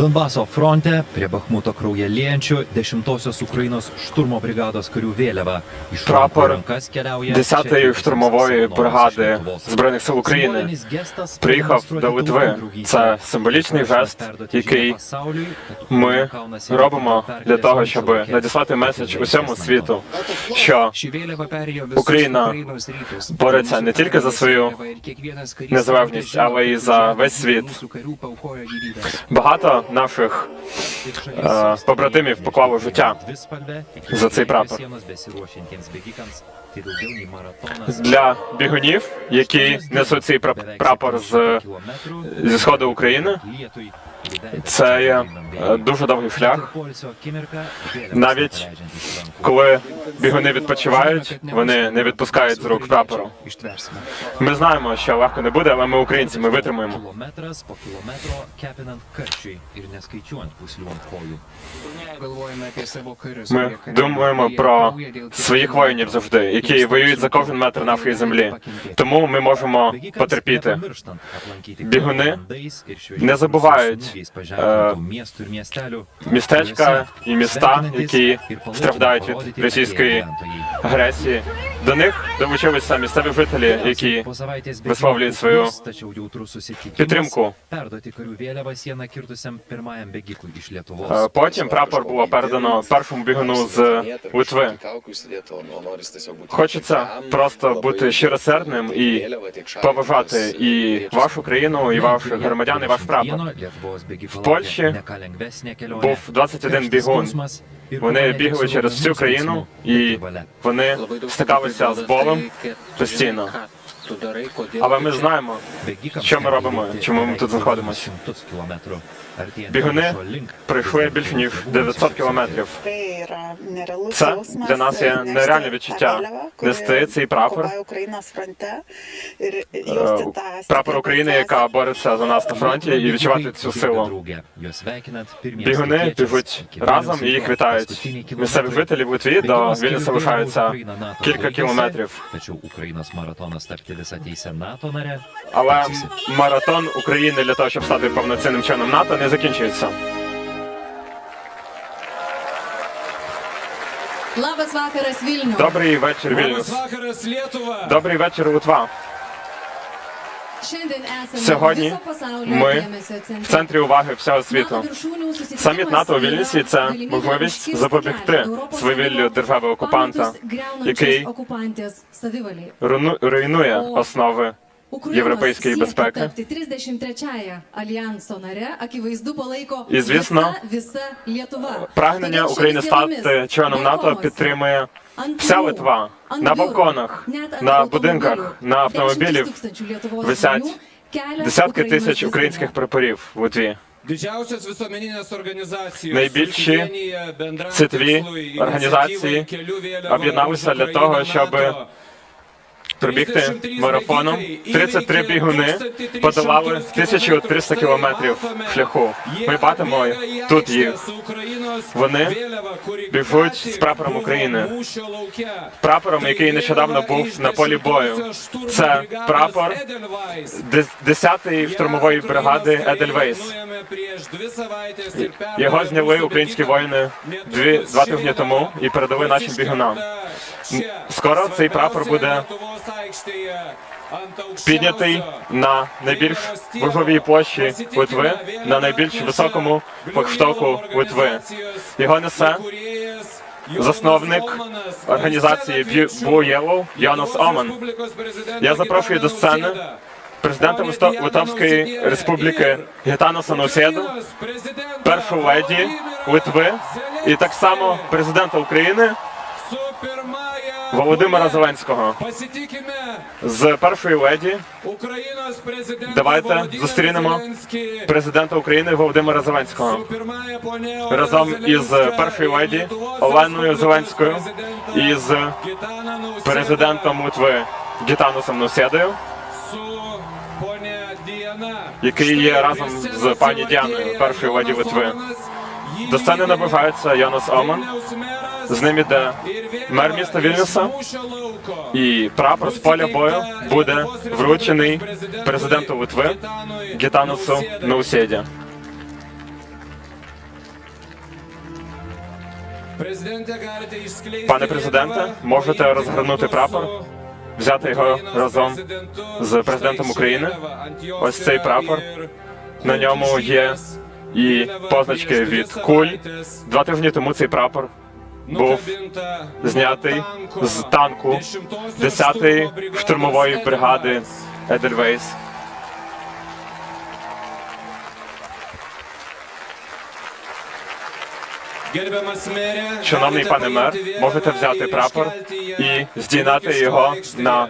Donbaso fronte prie Bachmuto kraują liejančių 10-osios Ukrainos šturmo brigados karių vėliava. Iš Прапор rankas keliauja 10-ї штурмової бригади Збройних сил України приїхав до Литви. Це символічний жест, який ми робимо для того, щоб надіслати меседж усьому світу, що Україна бореться не тільки за свою незалежність, але й за весь світ. Багато наших Е, побратимів поклало життя за цей прапор. для бігунів, які несуть цей прап- прапор з зі сходу України. Це е, дуже довгий шлях. Навіть Коли бігуни відпочивають, вони не відпускають з рук прапору. Ми знаємо, що легко не буде, але ми українці, ми витримаємо. Ми думаємо про своїх воїнів завжди, які воюють за кожен метр нашої землі. Тому ми можемо потерпіти. Бігуни не забувають, Містечка і міста, які страждають від російської агресії. До них долучилися місцеві жителі, які висловлюють свою підтримку. perduoti karių vėliavą sieną kirtusiam pirmajam bėgikui iš Lietuvos. Е, Потім прапор було передано першому бігуну з Литви. Хочеться просто бути щиросердним і поважати і вашу країну, і ваших громадян, і ваш прапор. В Польщі Був 21 бігун. Вони бігли через всю країну і вони стикалися з болем постійно. Але ми знаємо, що ми робимо, чому ми тут знаходимося. Бігуни пройшли більше ніж 900 кілометрів. Це для нас є нереальне відчуття нести цей прапор. Е, Прапор України, яка бореться за нас на фронті, і відчувати цю силу. Бігуни біжуть разом і їх вітають. Місцеві жителі в Литві до Вільнюса лишаються кілька кілометрів. Але маратон України для того, щоб стати повноцінним членом НАТО, не закінчується. Labas vakaras Vilnius. Добрий вечір, Labas Вільнюс. vakaras Lietuva. Добрий вечір, Литва. Сьогодні ми. В центрі уваги всього світу. Саміт НАТО у Вільнюсі це можливість запобігти свавіллю держави окупанта, який руйнує основи європейської безпеки. 33-я альянсо наре, akivaizdu palaiko І, звісно, Прагнення України стати членом НАТО підтримує вся Литва. На балконах, на будинках, на автомобілів висять десятки тисяч українських прапорів в Литві. Найбільші світові організації ініціативою «Кelių вėliava об'єдналися для того, щоб НАТО». Пробігти марафоном. 33 бігуни подолали 1300 кілометрів шляху. Ми бачимо тут їх. Вони біжуть з прапором України. Прапором, який нещодавно був на полі бою. Це прапор Дес- 10-ї штурмової бригади Едельвейс. Його зняли українські воїни дві два тижні тому і передали нашим бігунам. Скоро цей прапор буде піднятий на найбільш важливій площі Литви, на найбільш високому флагштоку Литви. Його несе засновник організації Blue Yellow Янус Оман. Я запрошую до сцени Президента Литовської республіки Гітанаса Наусєду, першу леді Литви і так само президента України Володимира Зеленського. З першої леді. Давайте зустрінемо президента України Володимира Зеленського. Разом із першою леді Оленою Зеленською і з президентом Литви Гітанусом Наусєдою, який є разом з пані Діаною, першою леді Литви. До сцени наближається Янус Оман. З ним іде мер міста Вільнюса і прапор з поля бою буде вручений президенту Литви Гітанусу Науседі. Пане президенте, можете розгорнути прапор, взяти його разом з президентом України. Ось цей прапор. На ньому є і позначки від куль. Два тижні тому цей прапор був знятий з танку 10-ї штурмової бригади Едельвейс. Шановний пане мер, можете взяти прапор і здійнати його на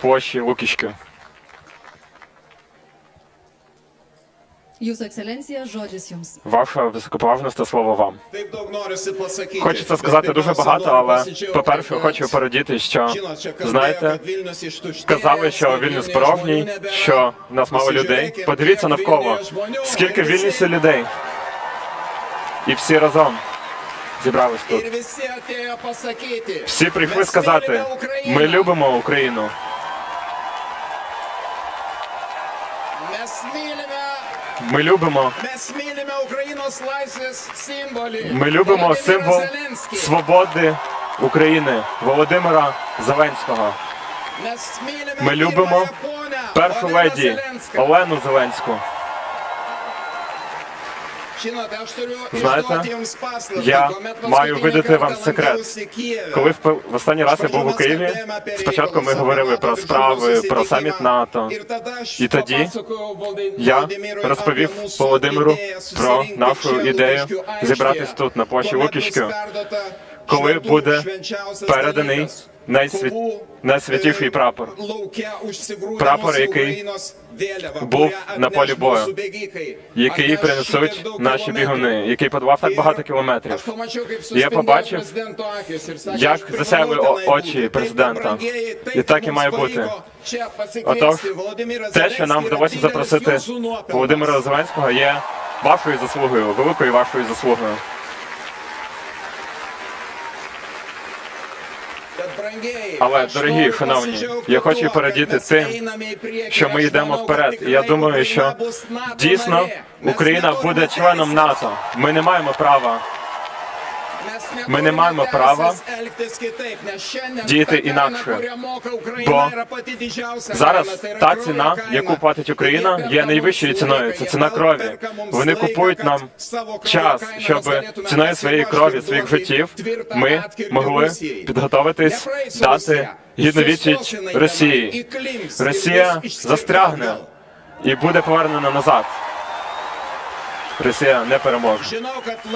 площі Лукішки. Ekscelencija, žodis jums. Ваша високоповажність слово вам. Хочеться сказати дуже багато, але по-перше, хочу порадіти, що знаєте, казали, що Вільнюс порожній, що нас мало людей. Подивіться навколо, скільки в Вільнюсі людей. І всі разом зібрались тут. Всі прийшли сказати, ми любимо Україну. Ми любимо, ми любимо символ свободи України Володимира Зеленського. Ми любимо Першу леді Олену Зеленську. Знаєте, я маю видати вам секрет. Коли в, останній раз я був у Києві, спочатку ми говорили про справи, про саміт НАТО. І тоді я розповів Володимиру про нашу ідею зібратись тут на площі Лукішки, коли буде переданий найсвіт... найсвятіший прапор. прапор, який був на полі бою, який принесуть наші бігуни, який подавав так багато кілометрів. Я побачив, як засяяли о- очі президента. І так і має бути. Отож, те, що нам вдалося запросити Володимира Зеленського, є вашою заслугою, великою вашою заслугою. Але, дорогі шановні, я хочу порадіти тим, що ми йдемо вперед. І я думаю, що Дійсно, Україна буде членом НАТО. Ми не маємо права Ми не маємо права діяти інакше. Бо зараз та ціна, яку платить Україна, є найвищою ціною. Це ціна крові. Вони купують нам час, щоб ціною своєї крові, своїх життів, ми могли підготовитись дати гідну відсіч Росії. Росія застрягне і буде повернена назад. Росія не переможе.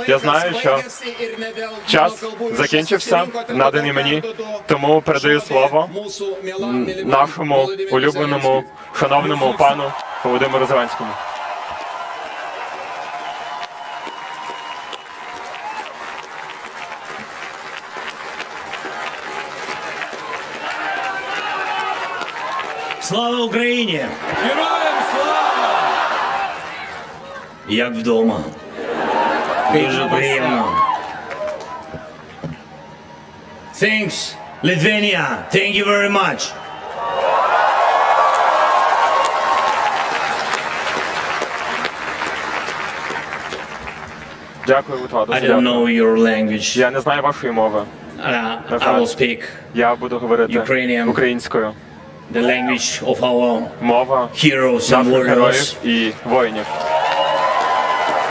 Я знаю, що Час закінчився, наданий мені, тому передаю слово нашому улюбленому, шановному пану Володимиру Зеленському. Слава Україні! Як вдома. Дуже приємно. Thanks, Lithuania. Thank you very much. Дякую, Литва. I don't know your language. Я не знаю вашої мови. Uh, I will speak Я буду говорити Ukrainian. українською. the language of our Мова heroes and warriors. героїв і воїнів. And of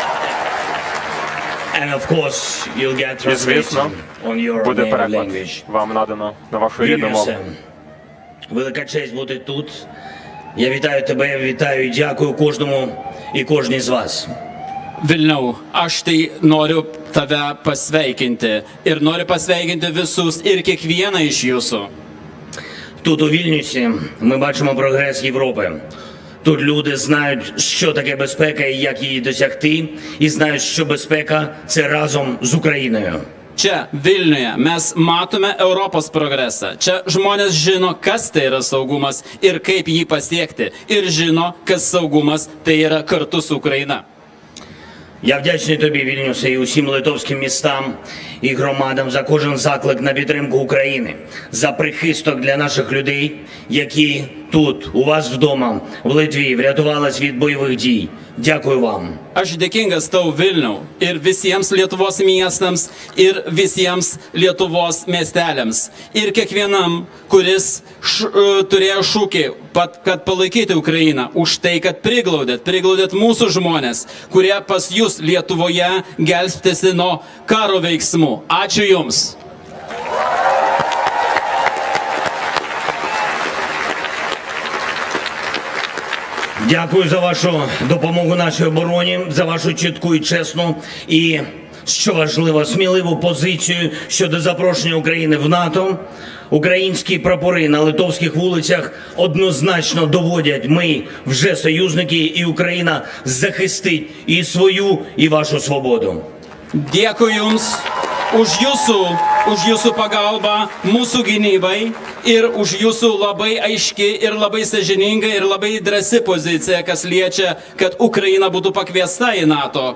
course, you'll get І, звісно, translation on your Буде переклад. Вам надано на вашу рідну мову. Велика честь бути тут. Я вітаю тебе, вітаю і дякую кожному і кожній з вас. Vilniau, aš tai noriu tave pasveikinti ir noriu pasveikinti visus ir kiekvieną iš jūsų. Тут у Вільнюсі ми бачимо прогрес Європи. Тут люди знають, що таке безпека і як її досягти, і знають, що безпека це разом з Україною. Čia, Vilniuje, mes matome Europos progresą. Čia žmonės žino, kas tai yra saugumas ir kaip jį pasiekti. Ir žino, kas saugumas tai yra kartu su Ukraina. Я вдячний тобі, Вільнюсе, і усім литовським містам і громадам за кожен заклик на підтримку України, за прихисток для наших людей, які тут, у вас вдома, в Литві, врятувались від бойових дій. Дякую вам. Aš dėkingas tau Vilniau ir visiems Lietuvos miestams ir visiems Lietuvos miesteliams ir kiekvienam, kuris š, e, turėjo šūkį, pat, kad palaikyti Ukrainą, už tai, kad priglaudėt, priglaudėt mūsų žmonės, kurie pas jūs Lietuvoje gelbstėsi nuo karo veiksmų. Ačiū Jums. Дякую за вашу допомогу нашій обороні, за вашу чітку і чесну і, що важливо, сміливу позицію щодо запрошення України в НАТО. Українські прапори на литовських вулицях однозначно доводять, ми вже союзники, і Україна захистить і свою, і вашу свободу. Jums už Jūsų, už Jūsų pagalbą mūsų gynybai ir už Jūsų labai aiški ir labai sažininga ir labai drąsi pozicija, kas liečia, kad Ukraina būtų pakviesta į NATO.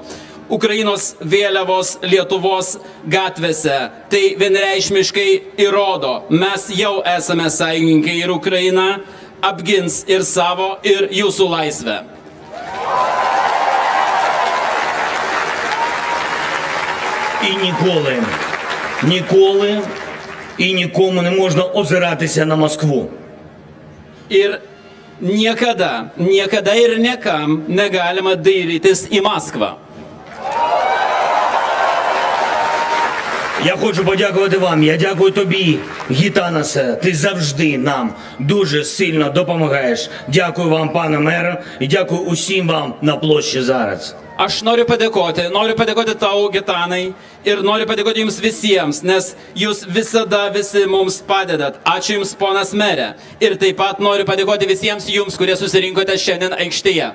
Ukrainos vėliavos Lietuvos gatvėse. Tai vienreišmiškai įrodo, mes jau esame sąjungininkai ir Ukraina apgins ir savo, ir jūsų laisvę. І ніколи, ніколи і нікому не можна озиратися на Москву. Ir niekada, niekada ir niekam negalima dairytis į Maskvą. Я хочу подякувати вам. Я дякую тобі, Гітанасе. Ти завжди нам дуже сильно допомагаєш. Дякую вам, пане мере, і дякую усім вам на площі зараз. Aš noriu padėkoti, noriu padėkoti tau, Gitanai, ir noriu padėkoti jums visiems, nes jūs visada visi mums padedat. Ačiū jums, ponas merė. Ir taip pat noriu padėkoti visiems jums, kurie susirinkote šiandien aikštėje.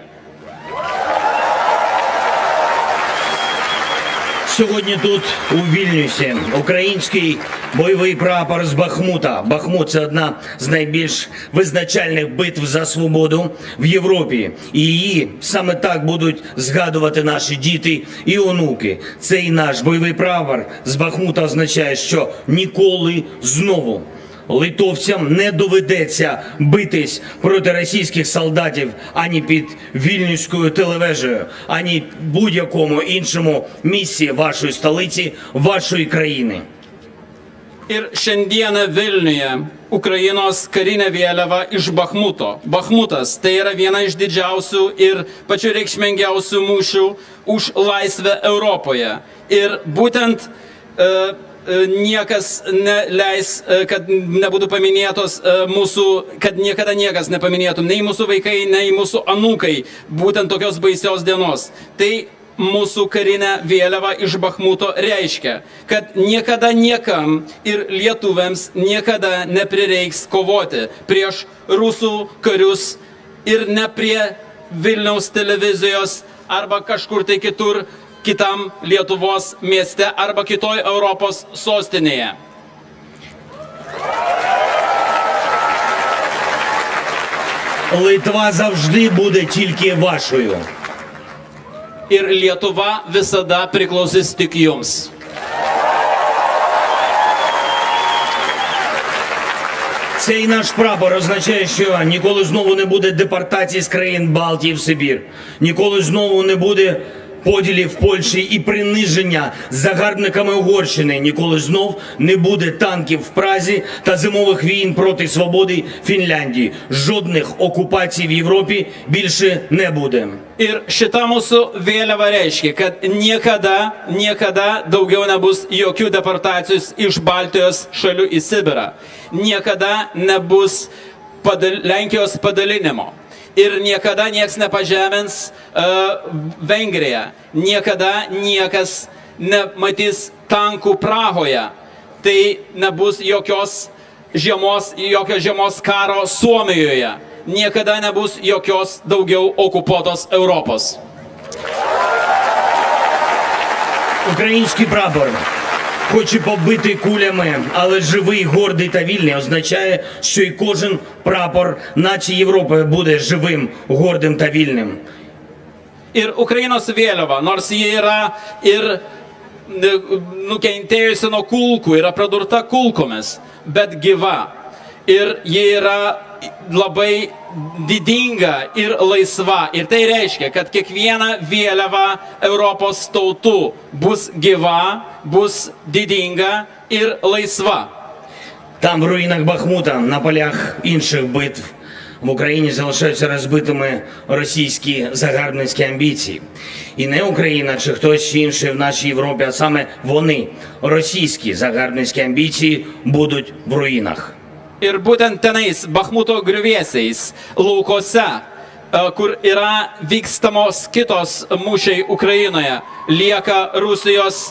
Сьогодні тут у Вільнюсі український бойовий прапор з Бахмута. Бахмут це одна з найбільш визначальних битв за свободу в Європі. І її саме так будуть згадувати наші діти і онуки. Цей наш бойовий прапор з Бахмута означає, що ніколи знову. Литовцям не доведеться битись проти російських солдатів ані під вільнюською телевежею, ані будь-якому іншому місці вашої столиці, вашої країни. Ir šiandieną Vilniuje Ukrainos karinė vėliava iš Bahmuto. Bahmutas tai yra viena iš didžiausių ir pačių reikšmingiausių mūšių už laisvę Europoje. Ir būtent e, e, niekas neleis, e, kad nebūtų paminėtos e, mūsų, kad niekada niekas nepaminėtų, nei mūsų vaikai, nei mūsų anūkai, būtent tokios baisios dienos. Tai mūsų karinę vėliavą iš Bahmuto reiškia, kad niekada niekam ir lietuviams niekada neprireiks kovoti prieš rusų karius ir ne prie Vilniaus televizijos arba kažkur tai kitur kitam Lietuvos mieste arba kitoj Europos sostinėje. Литва завжди буде тільки вашою. Ir Lietuva visada priklausys tik jums. Цей наш прапор означає, що ніколи знову не буде депортації з країн Балтії в Сибір, ніколи знову не буде поділів Польщі і приниження загарбниками Угорщини. Ніколи знов не буде танків в Празі та зимових війн проти свободи Фінляндії. Жодних окупацій в Європі більше не буде. Ir šita mūsų vėliava reiškia, kad niekada, niekada daugiau nebus jokių deportacijos iš Baltijos šalių į Sibirą. Niekada nebus padal Lenkijos padalinimo. ir niekada nieks nepažemins e, uh, Vengriją, niekada niekas nematys tankų Prahoje, tai nebus jokios žiemos, jokio žiemos karo Suomijoje, niekada nebus jokios daugiau okupuotos Europos. Ukraiński brabor. Хоч і побитий кулями, але живий, гордий та вільний, означає, що і кожен прапор нації Європи буде живим, гордим та вільним. Ir Ukrainos vėliava, nors ji yra ir ne, nukentėjusi nuo kulkų, yra pradurta kulkomis, bet gyva. Ir ji yra labai didinga ir laisva. Ir tai reiškia, kad kiekviena vėliava Europos tautų bus gyva, bus didinga ir laisva. Там, в руїнах Бахмута, на полях інших битв в Україні залишаються розбитими російські загарбницькі амбіції. І не Україна чи хтось інший в нашій Європі, а саме вони, російські загарбницькі амбіції, будуть в руїнах. Ir būtent tenais, Bahmuto griuvėsiais, laukose, e, kur yra vykstamos kitos mūšiai Ukrainoje, lieka Rusijos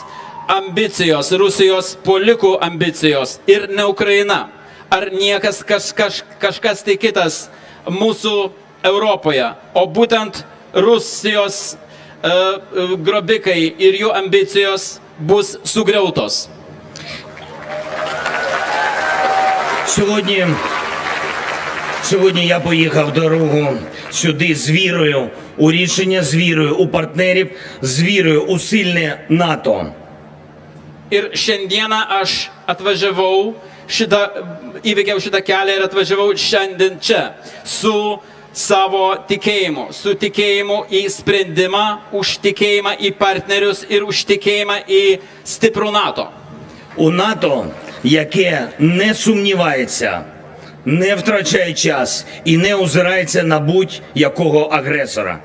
ambicijos, Rusijos polikų ambicijos ir ne Ukraina. Ar niekas kaž, kaž, kažkas tai kitas mūsų Europoje, o būtent Rusijos uh, grobikai ir jų ambicijos bus sugriautos. Сьогодні, сьогодні я поїхав дорогу сюди з вірою у рішення, з вірою у партнерів, з вірою у сильне НАТО. Ir šiandieną aš atvažiavau, šitą, įveikiau šitą kelią ir atvažiavau šiandien čia su savo tikėjimu, su tikėjimu į sprendimą, už tikėjimą į partnerius ir už tikėjimą į stiprų NATO. У НАТО, яке не сумнівається, не втрачає час і не озирається на будь-якого агресора.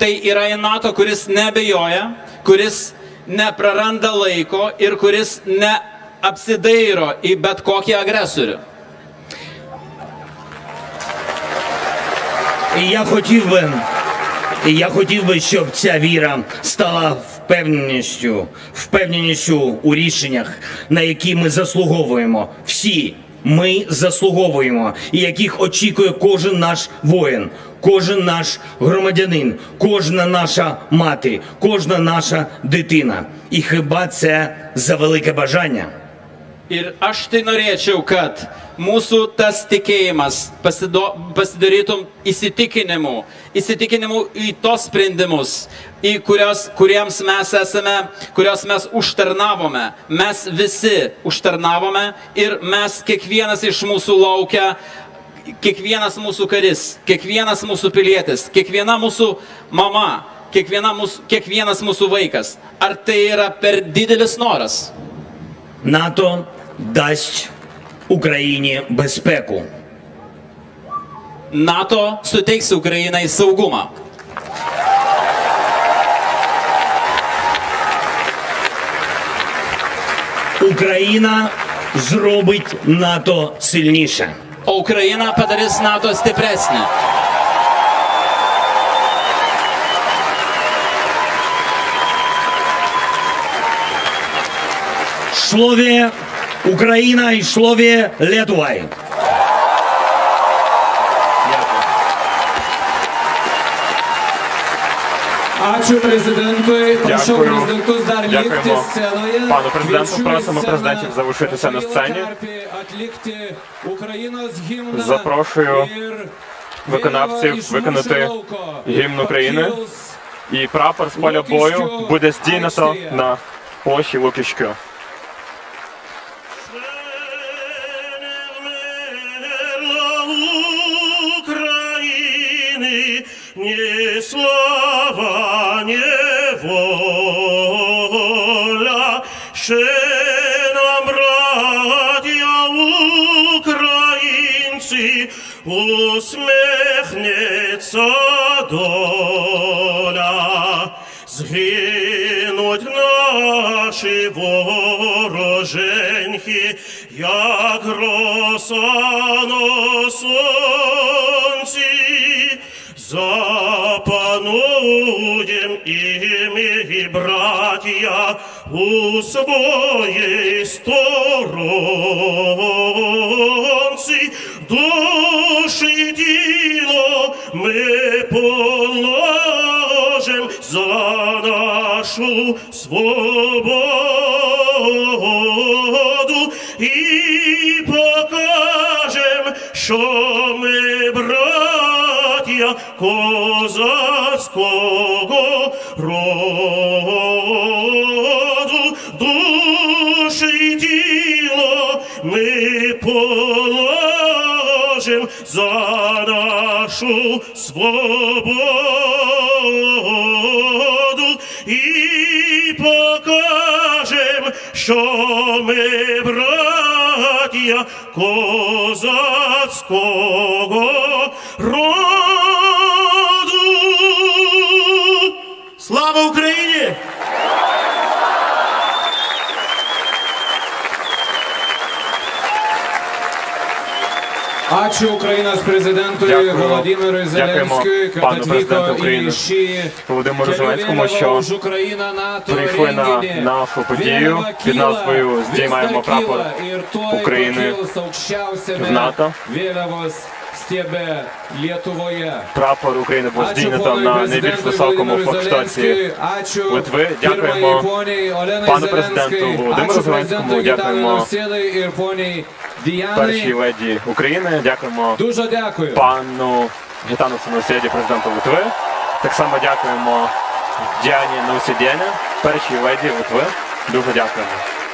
Tai yra NATO, kuris nebejoja, kuris nepraranda laiko ir kuris neapsidairo į bet kokį agresorių. І я хотів би, і я хотів би, щоб ця віра стала впевненістю, впевненістю у рішеннях, на які ми заслуговуємо. Всі ми заслуговуємо, і яких очікує кожен наш воїн, кожен наш громадянин, кожна наша мати, кожна наша дитина. І хіба це за велике бажання? Ir aš tai norėčiau, kad mūsų tas tikėjimas pasido, pasidarytum įsitikinimu, įsitikinimu į tos sprendimus, į kurios, kuriems mes esame, kurios mes užtarnavome. Mes visi užtarnavome ir mes kiekvienas iš mūsų laukia kiekvienas mūsų karis, kiekvienas mūsų pilietis, kiekviena mūsų mama, kiekviena mūsų, kiekvienas mūsų vaikas. Ar tai yra per didelis noras? NATO дасть Україні безпеку. NATO suteiks Ukrainai saugumą. Україна зробить НАТО сильніше. O Ukraina padarys NATO stipresnį. Україна і шлові Летувай. Ačiū prezidentui, prašau Дякую. prezidentus dar likti Дякуємо scenoje. пану президенту. Kviečiu į Просимо sceną президентів залишитися на сцені. Atlikti Запрошую ir виконавців iš виконати mūšio lauko гімн України. pakils І прапор з поля бою буде здійнято на площі Лукішкю. Усміхнеться доля. Згинуть наші вороженьки, як роса на сонці, запануєм і ми, браття, у своїй сторонці, душі і тіло ми положим за нашу свободу і покажем, що ми браття козацького роду, душі й тіло ми положим нашу свободу і покажем, що ми братія козацького Prezidentui Дякую. Володимирui Дякуємо Зеленськui, kad пану президенту України Володимиру Зеленському, що прийшли на нашу подію під назвою «Здіймаємо прапор України в НАТО». прапор України був здійнято на найбільш високому флагштоці Литви. Дякуємо пану президенту Володимиру Зеленському, дякуємо Ir першій леді України. Дякуємо Дуже дякую. пану Гітану Синосєді, президенту Литви. Так само дякуємо Діані Наусідєні, першій леді Литви. Дуже дякуємо.